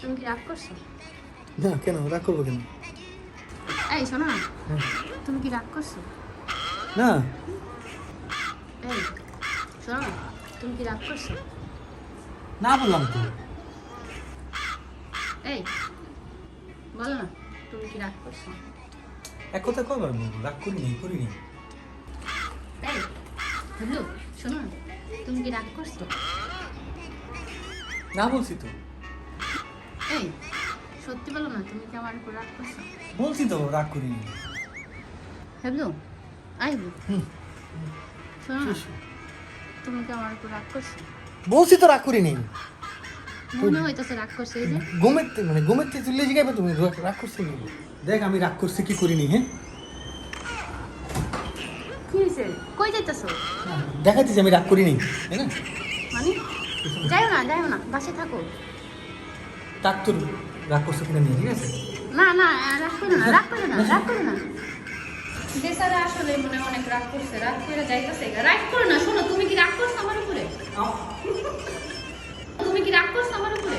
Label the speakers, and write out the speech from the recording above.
Speaker 1: তুমি কি রাগ করছ?
Speaker 2: না কেন? রাগ করব কেন?
Speaker 1: এই শোনো না।
Speaker 2: হ্যাঁ।
Speaker 1: তুমি কি রাগ করছ?
Speaker 2: না।
Speaker 1: এই শোনো না। তুমি কি রাগ করছ?
Speaker 2: না বললাম তো।
Speaker 1: এই বলো না তুমি কি রাগ করছ?
Speaker 2: এক কথা কবার বলব রাগ করিনি করিনি
Speaker 1: এই বুঝলো শোনো না। তুমি কি রাগ করছ?
Speaker 2: না বলছি তো।
Speaker 1: এই সত্যি বলো না তুমি কি আমার উপর রাগ করছ?
Speaker 2: বলছি তো রাগ করিনি।
Speaker 1: হ্যাবলু আইবু। শোনো না তুমি কি আমার উপর রাগ করছ?
Speaker 2: বলছি তো রাগ করিনি।
Speaker 1: মনে হইতেছে রাগ করছে এই যে।
Speaker 2: ঘুমের মানে ঘুমের থেকে তুললে জিগাইবে তুমি রাগ করছি দেখ আমি রাগ করছি কি করিনি হ্যাঁ?
Speaker 1: কি হয়েছে কই যাইতেছো?
Speaker 2: দেখাচ্ছি আমি রাগ করিনি তাই না
Speaker 1: মানে? যাইও না যাইও না বাসে থাকো।
Speaker 2: তার তোর রাগ করছ কিনা নিয়ে ঠিক আছে?
Speaker 1: না না রাগ করে না রাগ করে না রাগ করো না। বেচারা আসলে মনে অনেক রাগ করছে রাগ করে যাইতেছে রাগ করো না শোনো তুমি কি রাগ করছ আমার উপরে? তুমি কি রাগ করছ আমার উপরে।